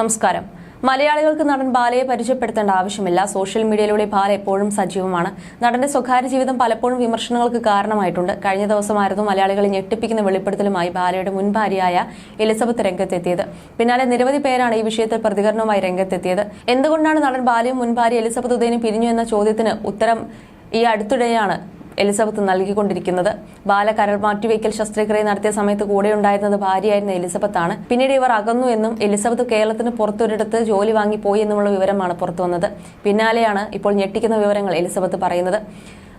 നമസ്കാരം. മലയാളികൾക്ക് നടൻ ബാലയെ പരിചയപ്പെടുത്തേണ്ട ആവശ്യമില്ല. സോഷ്യൽ മീഡിയയിലൂടെ ബാല എപ്പോഴും സജീവമാണ്. നടന്റെ സ്വകാര്യ ജീവിതം പലപ്പോഴും വിമർശനങ്ങൾക്ക് കാരണമായിട്ടുണ്ട്. കഴിഞ്ഞ ദിവസമായിരുന്നു മലയാളികളെ ഞെട്ടിപ്പിക്കുന്ന വെളിപ്പെടുത്തലുമായി ബാലയുടെ മുൻ ഭാര്യയായ എലിസബത്ത് രംഗത്തെത്തിയത്. പിന്നാലെ നിരവധി പേരാണ് ഈ വിഷയത്തിൽ പ്രതികരണവുമായി രംഗത്തെത്തിയത്. എന്തുകൊണ്ടാണ് നടൻ ബാലയും മുൻ ഭാര്യ എലിസബത്ത് ഉദയനും പിരിഞ്ഞു എന്ന ചോദ്യത്തിന് ഉത്തരം ഈ അടുത്തിടെയാണ് എലിസബത്ത് നൽകിക്കൊണ്ടിരിക്കുന്നത്. ബാല കരൾ മാറ്റിവെക്കൽ ശസ്ത്രക്രിയ നടത്തിയ സമയത്ത് കൂടെ ഉണ്ടായിരുന്നത് ഭാര്യയായിരുന്ന എലിസബത്ത് ആണ് പിന്നീട് ഇവർ അകന്നു എന്നും എലിസബത്ത് കേരളത്തിന് പുറത്തൊരിടത്ത് ജോലി വാങ്ങി പോയി എന്നുമുള്ള വിവരമാണ് പുറത്തുവന്നത്. പിന്നാലെയാണ് ഇപ്പോൾ ഞെട്ടിക്കുന്ന വിവരങ്ങൾ എലിസബത്ത് പറയുന്നത്.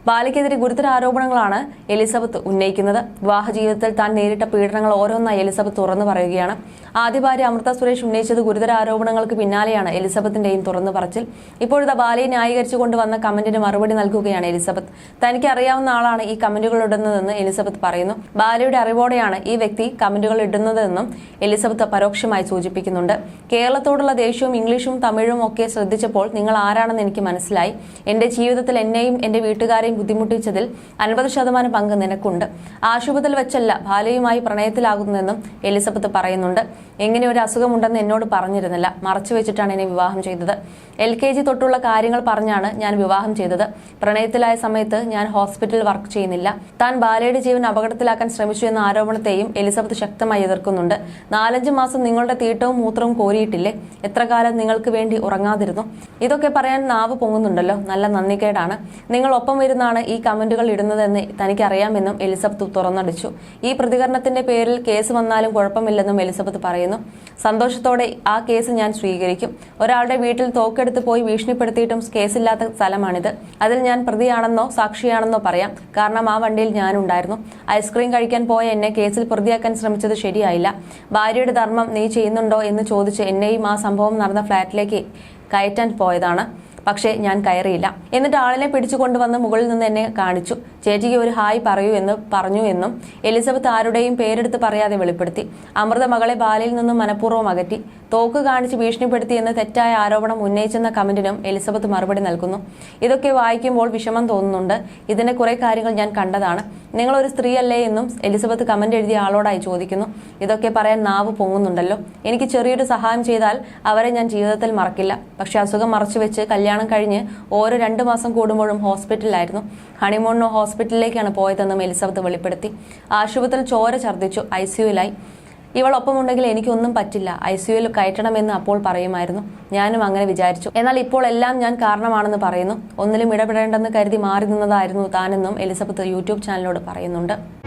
ബാലയ്ക്കെതിരെ ഗുരുതര ആരോപണങ്ങളാണ് എലിസബത്ത് ഉന്നയിക്കുന്നത്. വിവാഹ ജീവിതത്തിൽ താൻ നേരിട്ട പീഡനങ്ങൾ ഓരോന്നായി എലിസബത്ത് തുറന്നു പറയുകയാണ്. ആദ്യ ഭാര്യ അമൃത സുരേഷ് ഉന്നയിച്ചത് ഗുരുതര ആരോപണങ്ങൾക്ക് പിന്നാലെയാണ് എലിസബത്തിന്റെയും തുറന്നു പറച്ചിൽ. ഇപ്പോഴത്തെ ബാലയെ ന്യായീകരിച്ചു കൊണ്ടുവന്ന കമന്റിന് മറുപടി നൽകുകയാണ് എലിസബത്ത്. തനിക്ക് അറിയാവുന്ന ആളാണ് ഈ കമന്റുകൾ ഇടുന്നതെന്ന് എലിസബത്ത് പറയുന്നു. ബാലയുടെ അറിവോടെയാണ് ഈ വ്യക്തി കമന്റുകൾ ഇടുന്നതെന്നും എലിസബത്ത് പരോക്ഷമായി സൂചിപ്പിക്കുന്നുണ്ട്. കേരളത്തോടുള്ള ദേഷ്യവും ഇംഗ്ലീഷും തമിഴും ഒക്കെ ശ്രദ്ധിച്ചപ്പോൾ നിങ്ങൾ ആരാണെന്ന് എനിക്ക് മനസ്സിലായി. എന്റെ ജീവിതത്തിൽ എന്നെയും എന്റെ വീട്ടുകാരെയും ബുദ്ധിമുട്ടിച്ചതിൽ അൻപത് ശതമാനം പങ്ക് നിനക്കുണ്ട്. ആശുപത്രിയിൽ വെച്ചല്ല ബാലയുമായി പ്രണയത്തിലാകുന്നതെന്നും എലിസബത്ത് പറയുന്നുണ്ട്. എങ്ങനെ ഒരു അസുഖമുണ്ടെന്ന് എന്നോട് പറഞ്ഞിരുന്നില്ല. മറച്ചു വെച്ചിട്ടാണ് എന്നെ വിവാഹം ചെയ്തത്. എൽ കെ ജി തൊട്ടുള്ള കാര്യങ്ങൾ പറഞ്ഞാണ് ഞാൻ വിവാഹം ചെയ്തത്. പ്രണയത്തിലായ സമയത്ത് ഞാൻ ഹോസ്പിറ്റലിൽ വർക്ക് ചെയ്യുന്നില്ല. താൻ ബാലയുടെ ജീവൻ അപകടത്തിലാക്കാൻ ശ്രമിച്ചു എന്ന ആരോപണത്തെയും എലിസബത്ത് ശക്തമായി എതിർക്കുന്നുണ്ട്. നാലഞ്ച് മാസം നിങ്ങളുടെ തീട്ടവും മൂത്രവും കോരിയിട്ടില്ലേ? എത്ര കാലം നിങ്ങൾക്ക് വേണ്ടി ഉറങ്ങാതിരുന്നു? ഇതൊക്കെ പറയാൻ നാവ് പൊങ്ങുന്നുണ്ടല്ലോ. നല്ല നന്ദികേടാണ്. നിങ്ങൾ ഒപ്പം വരുന്നാണ് ഈ കമന്റുകൾ ഇടുന്നതെന്ന് തനിക്കറിയാമെന്നും എലിസബത്ത് തുറന്നടിച്ചു. ഈ പ്രതികരണത്തിന്റെ പേരിൽ കേസ് വന്നാലും കുഴപ്പമില്ലെന്നും എലിസബത്ത് പറയുന്നു. സന്തോഷത്തോടെ ആ കേസ് ഞാൻ സ്വീകരിക്കും. ഒരാളുടെ വീട്ടിൽ തോക്കെടുത്ത് പോയി ഭീഷണിപ്പെടുത്തിയിട്ടും കേസില്ലാത്ത സ്ഥലമാണിത്. അതിൽ ഞാൻ പ്രതിയാണെന്നോ സാക്ഷിയാണെന്നോ പറയാം. കാരണം ആ വണ്ടിയിൽ ഞാനുണ്ടായിരുന്നു. ഐസ്ക്രീം കഴിക്കാൻ പോയ എന്നെ കേസിൽ പ്രതിയാക്കാൻ ശ്രമിച്ചത് ശരിയായില്ല. ഭാര്യയുടെ ധർമ്മം നീ ചെയ്യുന്നുണ്ടോ എന്ന് ചോദിച്ച് എന്നെയും ആ സംഭവം നടന്ന ഫ്ളാറ്റിലേക്ക് കയറ്റാൻ പോയതാണ്. പക്ഷേ ഞാൻ കയറിയില്ല. എന്നിട്ട് ആളിനെ പിടിച്ചുകൊണ്ടുവന്ന് മുകളിൽ നിന്ന് എന്നെ കാണിച്ചു. ചേച്ചിക്ക് ഒരു ഹായ് പറയൂ എന്ന് പറഞ്ഞു എന്നും എലിസബത്ത് ആരുടെയും പേരെടുത്ത് പറയാതെ വെളിപ്പെടുത്തി. അമൃത മകളെ ബാലയിൽ നിന്നും മനഃപൂർവം അകറ്റി. തോക്ക് കാണിച്ച് ഭീഷണിപ്പെടുത്തി എന്ന് തെറ്റായ ആരോപണം ഉന്നയിച്ചെന്ന കമന്റിനും എലിസബത്ത് മറുപടി നൽകുന്നു. ഇതൊക്കെ വായിക്കുമ്പോൾ വിഷമം തോന്നുന്നുണ്ട്. ഇതിന്റെ കുറെ കാര്യങ്ങൾ ഞാൻ കണ്ടതാണ്. നിങ്ങൾ ഒരു സ്ത്രീ അല്ലേ എന്നും എലിസബത്ത് കമന്റ് എഴുതിയ ആളോടായി ചോദിക്കുന്നു. ഇതൊക്കെ പറയാൻ നാവ് പൊങ്ങുന്നുണ്ടല്ലോ. എനിക്ക് ചെറിയൊരു സഹായം ചെയ്താൽ അവരെ ഞാൻ ജീവിതത്തിൽ മറക്കില്ല. പക്ഷെ അസുഖം മറച്ചു വെച്ച് കല്യാണം കഴിഞ്ഞ് ഓരോ രണ്ട് മാസം കൂടുമ്പോഴും ഹോസ്പിറ്റലിലായിരുന്നു. ഹണിമൂണിന് ഹോസ്പിറ്റലിലേക്കാണ് പോയതെന്നും എലിസബത്ത് വെളിപ്പെടുത്തി. ആശുപത്രിയിൽ ചോര ഛർദ്ദിച്ചു ഐ സിയുലായി ഇവൾ ഒപ്പമുണ്ടെങ്കിൽ എനിക്കൊന്നും പറ്റില്ല ഐ സിയുയിൽ കയറ്റണമെന്ന് അപ്പോൾ പറയുമായിരുന്നു. ഞാനും അങ്ങനെ വിചാരിച്ചു. എന്നാൽ ഇപ്പോൾ എല്ലാം ഞാൻ കാരണമാണെന്ന് പറയുന്നു. ഒന്നിലും ഇടപെടേണ്ടെന്ന് കരുതി മാറി നിന്നതായിരുന്നു താനെന്നും എലിസബത്ത് യൂട്യൂബ് ചാനലിനോട് പറയുന്നുണ്ട്.